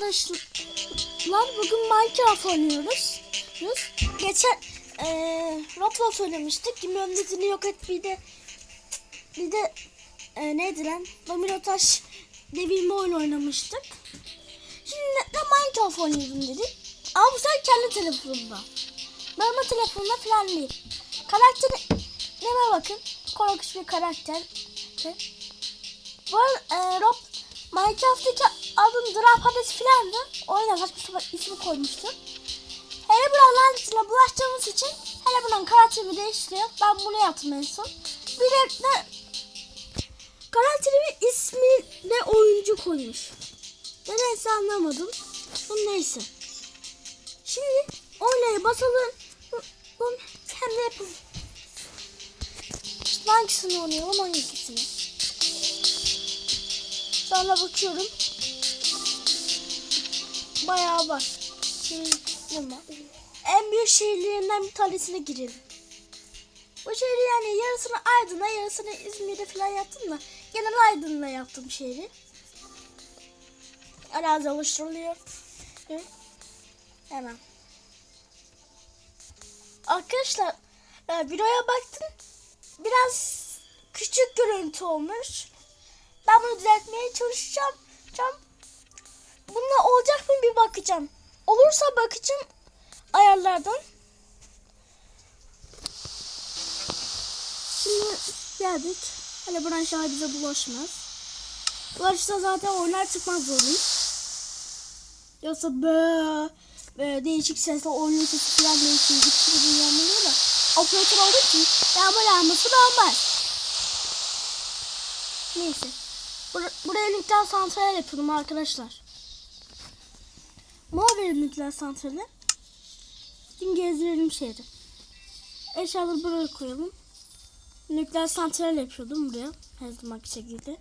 Arkadaşlar bugün Minecraft oynuyoruz. Geçen eee Rotwell söylemiştik. Mühendisini yok et bir de bir de eee neydi lan? Domino taş devirme oyun oynamıştık. Şimdi de Minecraft oynayalım dedik. Ama bu sefer kendi telefonumda. Benim telefonumda falan değil. Karakteri neme bakın. Korkunç bir karakter. Bu arada e, Rob Minecraft'taki adım Drop Hades filandı. O yüzden saçma sapan ismi koymuştu. Hele buraların içine bulaştığımız için hele bunun karakterimi değiştiriyor. Ben bunu yaptım en son. Bir de, de karakterimin ismi de oyuncu koymuş. Nedense anlamadım. Bu neyse. Şimdi oynaya basalım. Bunu de yapalım. Hangisini oynayalım hangisini. Sonra bakıyorum. Bayağı var. Şimdi en büyük şehirlerinden bir tanesine girelim. Bu şehri yani yarısını Aydın'a yarısını İzmir'de falan yaptım da genel Aydın'la yaptım şehri. Arazi oluşturuluyor. Hemen. Arkadaşlar videoya baktım. Biraz küçük görüntü olmuş. Ben bunu düzeltmeye çalışacağım. Bununla olacak mı bir bakacağım. Olursa bakacağım ayarlardan. Şimdi geldik. Hele buran şahı bize bulaşmaz. Bulaşırsa zaten oynar çıkmaz zorlayız. Yoksa böyle, böyle değişik sesle oyunun sesi falan değişiyor. Gittiği bir yanılıyor da. Operatör olduğu için yağmur yağması normal. Neyse. Bur buraya nükleer santral yapalım arkadaşlar. Verin nükleer santrali. Şimdi gezdirelim şehri. Eşyaları buraya koyalım. Nükleer santral yapıyordum buraya. Her zamanki şekilde.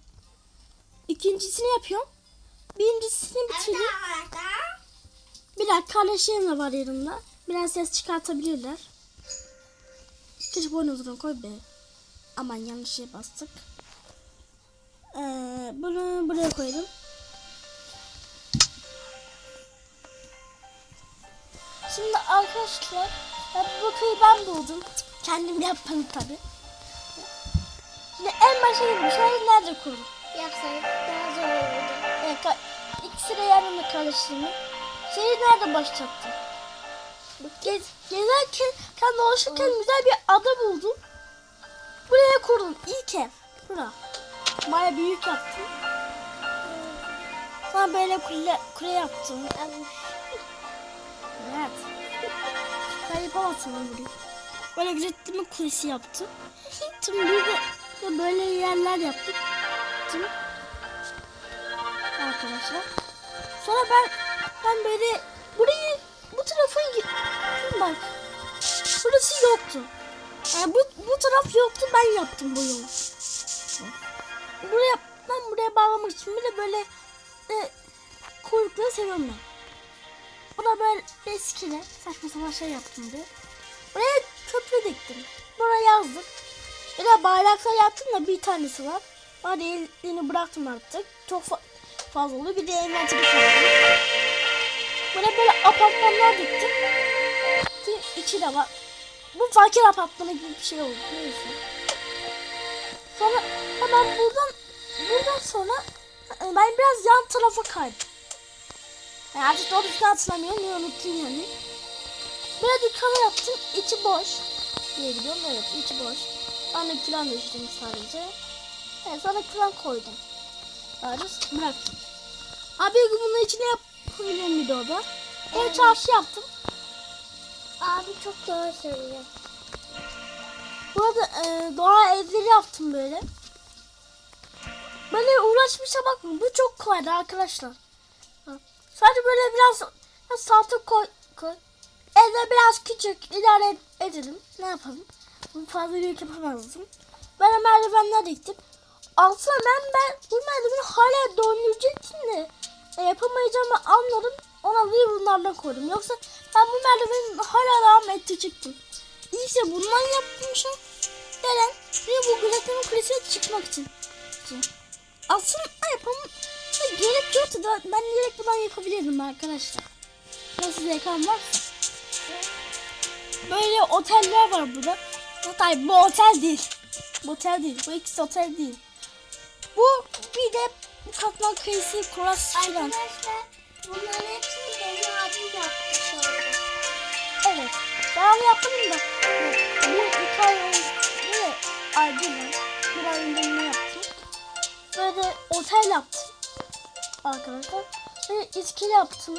İkincisini yapıyorum. Birincisini bitirdim. Bir dakika kardeşlerim de var yanımda. Biraz ses çıkartabilirler. Keşke boynuzunu koy be. Aman yanlış şey bastık. Ee, bunu buraya koyalım. Şimdi arkadaşlar ben bu köyü ben buldum. Kendim yapmadım tabi. Şimdi en dedim şehri nerede kurulur? Yapsaydık daha zor olurdu. Evet, ka- ikisi de yanımda kardeşlerimi. Şehri nerede başlattım? Gez, gezerken, kan dolaşırken güzel bir ada buldum. Buraya kurdum. İlk ev. Bura. Baya büyük yaptım. Sonra böyle kule, kule yaptım. Evet. Ben yapamazsın burayı. Böyle gözetleme kulesi yaptım. Tüm bir de, böyle yerler yaptık. Tüm arkadaşlar. Sonra ben ben böyle burayı bu tarafa gittim bak. Burası yoktu. Yani bu, bu taraf yoktu ben yaptım bu yolu. Buraya ben buraya bağlamak için bir de böyle e, kuyrukları seviyorum ben. Buna böyle eskine saçma sapan şey yaptım diye. Buraya köprü diktim. Buraya yazdık. Bir de bayraklar yaptım da bir tanesi var. Hadi elini bıraktım artık. Çok fa- fazla oluyor. Bir de bir kaldı. Buraya böyle apartmanlar diktim. Ki içi de var. Bu fakir apartmanı gibi bir şey oldu. Neyse. Sonra hemen buradan buradan sonra ben biraz yan tarafa kaydım. Yani artık doğru düzgün hatırlamıyorum. Niye unuttum yani. Böyle dükkanı yaptım. içi boş. Diye biliyorum. Evet içi boş. Ben de plan değiştirdim sadece. Evet sonra plan koydum. Sadece bıraktım. Abi bunun içine yapabilirim bir de o da. Böyle çarşı yaptım. Abi çok doğru söylüyor. Burada e, doğa evleri yaptım böyle. Böyle uğraşmışa bakmayın. Bu çok kolaydı arkadaşlar. Sadece böyle biraz saltık koy, koy. Evde biraz küçük idare ed- edelim. Ne yapalım? Bu fazla büyük yapamazdım. Ben merdivenler diktim. Altına ben, ben bu merdiveni hala döndürecektim de e, yapamayacağımı anladım. Ona bir bunlardan koydum. Yoksa ben bu merdiveni hala devam ettirecektim. İşte bundan yapmışım. Neden? Bir bu gözetleme kulesine çıkmak için. Aslında yapalım. Ya Gerek yoktu da ben direkt buradan yapabilirdim arkadaşlar. Nasıl zekan varsa. Böyle oteller var burada. Hatta bu otel değil. Bu otel değil. Bu ikisi otel değil. Bu bir de bu katman kayısı filan. Arkadaşlar bunların hepsini benim abim yaptı şu anda. Evet. Ben onu yaptım da. Bu iki ay önce mi? Bir ay önce ne yaptım? Böyle otel yaptım. Arkadaşlar. Ve iskele yaptım.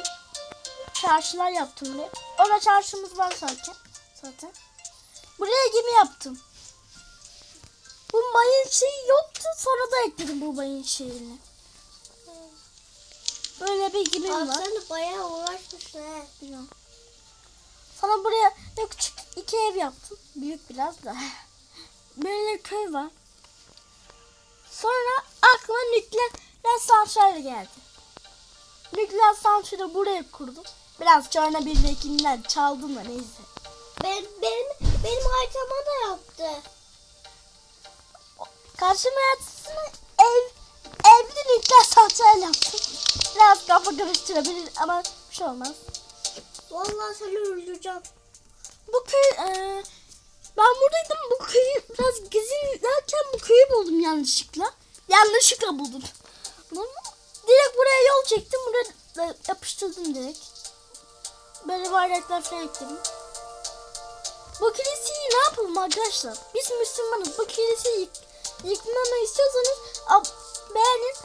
Çarşılar yaptım bir. Orada çarşımız var zaten. Zaten. Buraya gemi yaptım. Bu mayın şeyi yoktu. Sonra da ekledim bu mayın şeyini. Böyle bir gemim var. Aslanı bayağı uğraşmışsın he. Bilmiyorum. Sana buraya ne küçük iki ev yaptım. Büyük biraz da. Böyle köy var. Sonra aklıma nükleer santral geldi. Nükleer santrali buraya kurdum. Biraz sonra bir ikinden çaldım da neyse. Ben, benim, benim haritama da yaptı. Karşıma yatsın ev, evli nükleer santral yaptım. Biraz kafa karıştırabilir ama bir şey olmaz. Vallahi seni öldüreceğim. Bu köy eee, ben buradaydım bu köyü biraz gezinirken bu köyü buldum yanlışlıkla. Yanlışlıkla buldum. Bunu direkt buraya yol çektim. Buraya yapıştırdım direkt. Böyle bayraklar falan ekledim. Bu kiliseyi ne yapalım arkadaşlar? Biz Müslümanız. Bu kiliseyi yık, yıkmamı istiyorsanız beğenin.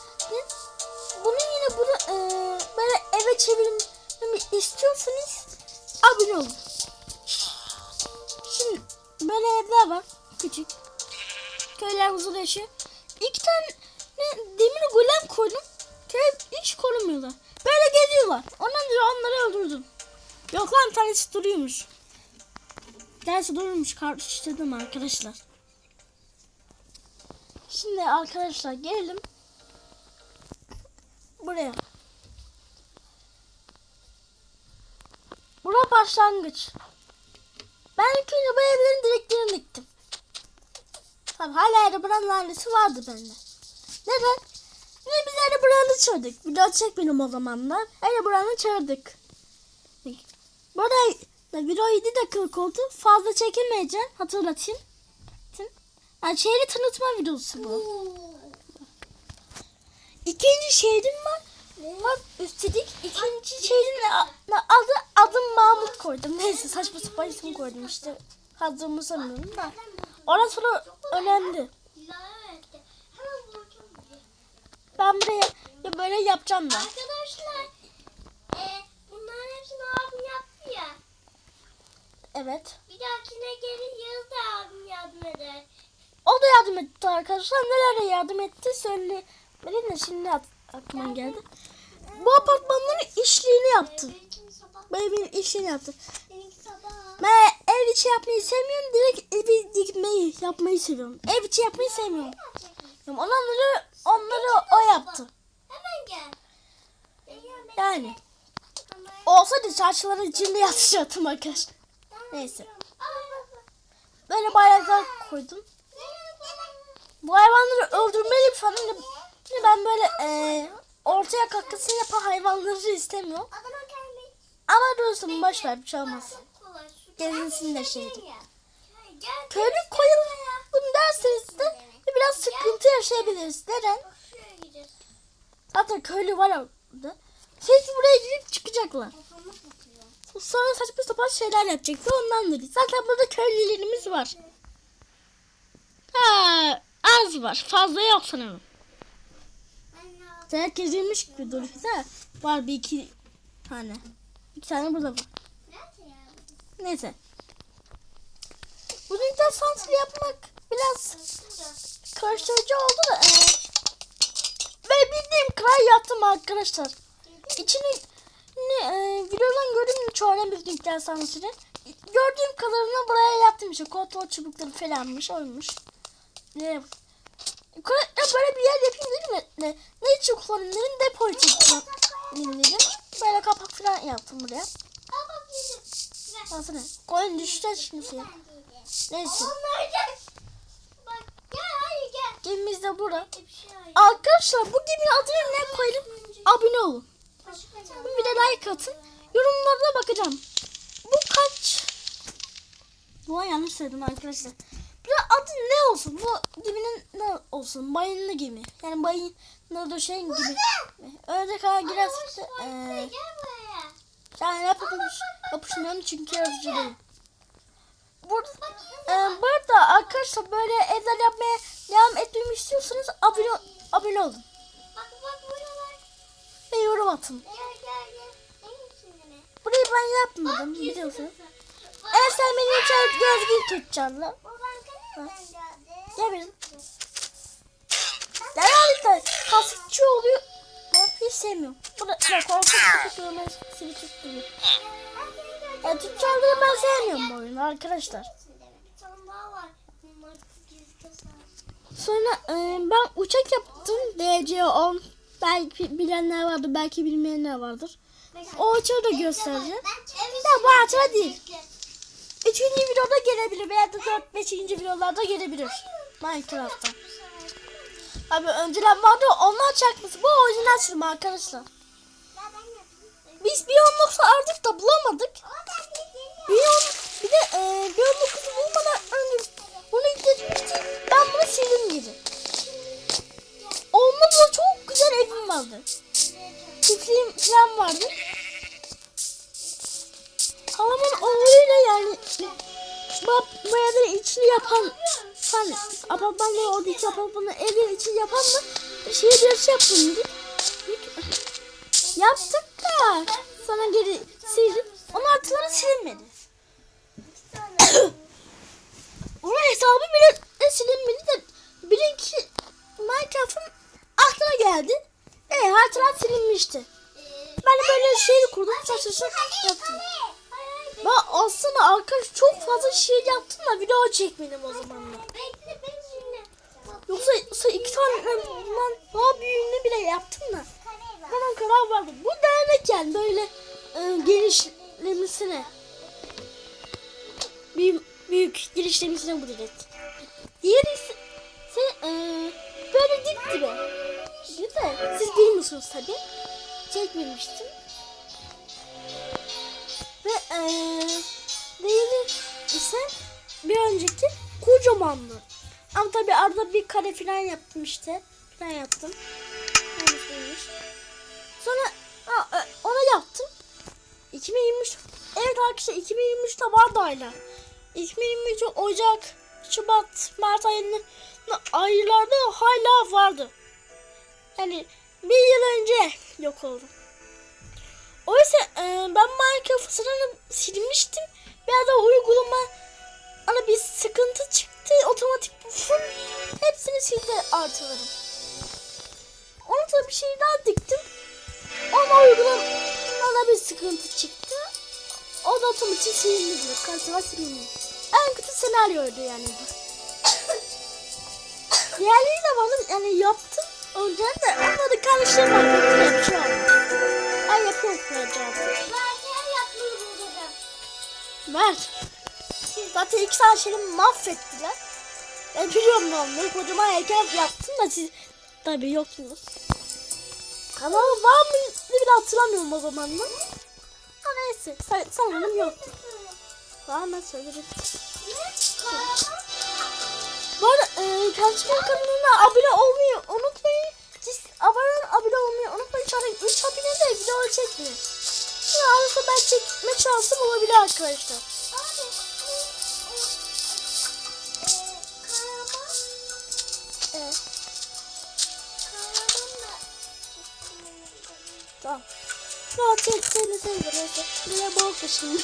Bunu yine bunu eee, böyle eve çevirmemi istiyorsanız abone olun. Şimdi böyle evler var. Küçük. Köyler huzurlu yaşıyor. İki tane demir golem koydum. Köy hiç korumuyorlar. Böyle geziyorlar. Ondan sonra onları öldürdüm. Yok lan tanesi duruyormuş. Tanesi duruyormuş. Karıştırdım arkadaşlar. Şimdi arkadaşlar gelelim. Buraya. Bura başlangıç. Ben ilk önce bu evlerin direklerini diktim. Tabi hala Erebrand lahanesi vardı bende. Neden? Ve biz Erebrand'ı çağırdık. Video çekmedim o zamanlar. Erebrand'ı çağırdık. Burada video 7 dakikalık oldu. Fazla çekemeyeceğim. Hatırlatayım. Yani şehri tanıtma videosu bu. İkinci şehrim var. Bak üstelik ikinci şehrin adı adım Mahmut koydum. Neyse saçma sapan isim koydum işte. Hazırımı sanıyorum da. Sonra önemli. Hemen bulacağım. Ben buraya ya böyle yapacağım ben. Arkadaşlar e, bunların hepsini abim yaptı ya. Evet. Bir dahakine gelin Yağız da abim yardım eder. O da yardım etti arkadaşlar. Nelere yardım etti söyle. Benim de şimdi aklıma geldi. Bu apartmanların işliğini yaptım. Evin işliğini yaptım. Ben ev içi yapmayı sevmiyorum. Direkt evi dikmeyi yapmayı seviyorum. Ev içi yapmayı sevmiyorum. Onları, onları o yaptı. Hemen gel. Yani. Olsaydı çarşıların içinde yatacaktım arkadaşlar. Neyse. Böyle bayraklar koydum. Bu hayvanları öldürmeliyim falan. da- Şimdi ben böyle eee, ortaya katkısını yapan hayvanları istemiyorum. Ama dursun boş ver bir şey olmaz. Gezinsin de şeydi. Köylü koyalım derseniz de biraz sıkıntı yaşayabiliriz. Neden? Zaten köylü var orada. Siz buraya girip çıkacaklar. Sonra saçma sapan şeyler yapacaklar ondan dolayı. Zaten burada köylülerimiz var. Ha, az var. Fazla yok sanırım. Herkes yemiş gibi duruyor da var bir iki tane. İki tane burada var. Neyse. Bu yüzden santral yapmak biraz. Karıştırıcı oldu da. e, ve bildiğim kadar yaptım arkadaşlar. İçini ne, e, videodan gördüğüm çoğuna bir linkler sanatçını. Gördüğüm kadarıyla buraya yaptım işte. Kontrol çubukları falanmış oymuş. Ne, Yukarıda böyle bir yer yapayım dedim de ne, ne için kullanayım dedim depo için dedim. Böyle kapak falan yaptım buraya. Baksana koyun düşeceğiz şimdi suya. Neyse. Onlar gel. Bak gel hadi gel. Gemimiz de burada. Bir şey. Arkadaşlar bu geminin adını ne koyalım? Abone olun. Bir de like atın. Yorumlarda bakacağım. Bu kaç? Bu yanlış söyledim arkadaşlar. Bir de adı ne olsun? Bu geminin ne olsun? Bayınlı gemi. Yani bayınlı döşeğin gibi. Öyle kadar girersek de Ee, yani yapış, yapışmıyorum çünkü yazıcı değil. Burada, eee, burada arkadaşlar böyle evler yapmaya devam etmemi istiyorsanız abone, abone olun. Bak bak buralar. Ve yorum atın. Gel gel gel. Burayı ben yapmadım biliyorsunuz. Eğer sen beni içeri gözgül tutacaksın lan. Bu? Gel benim. Genellikle kasıtçı oluyor. Ben hiç sevmiyorum. Burada ne korkunç köpek görmez seni tutmuyor. Yani tutacakları ben sevmiyorum bu oyunu arkadaşlar. Sonra e, ben uçak yaptım. DC-10. Belki bilenler vardır, belki bilmeyenler vardır. O uçağı da göstereceğim. Ben bu hatıra değil. Üçüncü videoda gelebilir veya da dört, beşinci videolarda gelebilir. Minecraft'ta. Abi önceden vardı onlar çakması. Bu orijinal sürüm arkadaşlar. Biz bir 19 artık da bulamadık. Bir, on, bir de e, bir 19'u bulmadan önce bunu yüklemiştim. Ben bunu sildim geri. Onda da çok güzel evim vardı. Çiftliğim falan vardı. Halamın oğluyla yani bab bayağı içini yapan falan apartmanla oradaki apartmanın evin içini yapan da şey bir şey yapın dedik. Yaptık da sonra geri sildim. Onun artıları silinmedi. Onun hesabı bile silinmedi de bilin ki Minecraft'ın aklına geldi. E hatıra silinmişti. Ben de böyle şey kurdum saçma yaptım. Ben aslında arkadaş çok fazla şey yaptım da video çekmedim o zamanlar. Yoksa, yoksa iki tane bundan daha büyüğünü bile yaptım da. Bana karar vardı. Bu dernek yani böyle e, genişlemesine. Büyük, büyük genişlemesine bu direkt. Diğeri ise, e, böyle dip. Bir de siz bilmiyorsunuz tabi. Çekmemiştim. Ve e, diğeri ise bir önceki kocamandı. Ama tabi arada bir kare falan yaptım işte. Falan yaptım. Sonra ha, e, ona yaptım. 2023 evet arkadaşlar 2023'te vardı aylar. 2023 Ocak, Şubat, Mart ayının aylarda hala vardı. Yani bir yıl önce yok oldu. Oysa e, ben Minecraft'ı sıranı silmiştim. Biraz da uygulama ana bir sıkıntı çıktı. Otomatik full hepsini sildi artılarım. Ona da bir şey daha diktim. Ama uygulamada bir sıkıntı çıktı. O da otomatik silindi diyor. Karşıma silindi. En kötü senaryoydu yani bu. Diğerleri de vardı yani yaptım. Önceden de onları şey olmaz. Ben yapıyorum bulacağım. Mert. Zaten iki tane şeyi mahvettiler. Ben biliyorum ne onları. Kocaman heykel yaptım da siz tabii yoktunuz. Kanal var mı bile hatırlamıyorum o zamanlar. Ha neyse san- sanırım yoktu. Ben söylerim. Bu arada e, kardeşimin kanalına abone olmayı unutmayın. Siz abone, abone olmayı unutmayın. Şu an 3 abone de video çekmiyor. Ya arada ben çekme şansım olabilir arkadaşlar. Ya tek seni sevdim. Neyse. Yine bol şimdi.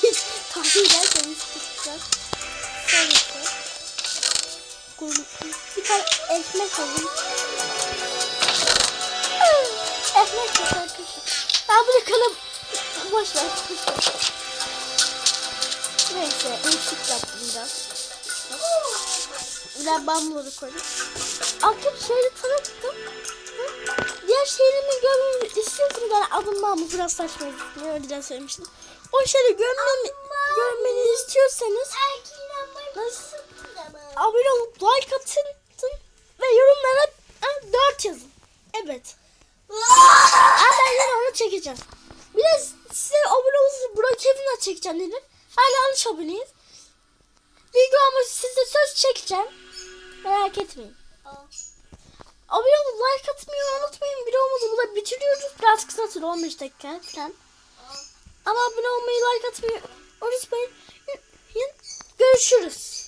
Tahmin ederseniz tutacağız. Şöyle koy. Bir tane ekmek alayım. Ah, Ekmek yok arkadaşlar. Ben bırakalım. Boş ver. Boş ver. Neyse. Eksik yaptım biraz. Ben bambuları koydum. Akıp şöyle tanıttım. Diğer şeylerimi görmemi istiyorsunuz. Yani adım Mahmut biraz saçma. Ne önceden söylemiştim. O şeyleri görmemi, görmeni istiyorsanız nasıl abone olup like atın. ve yorumlara e, 4 yazın. Evet. Ben yine onu çekeceğim. Bir de size abone olursanız Burak Kevin'le çekeceğim dedim. Hala 13 aboneyiz. Video ama size söz çekeceğim. Merak etmeyin. Abone olun, like atmayı unutmayın. Videomuzu burada bitiriyoruz. Biraz kısa süre 15 dakika falan. Ama abone olmayı, like atmayı unutmayın. Görüşürüz.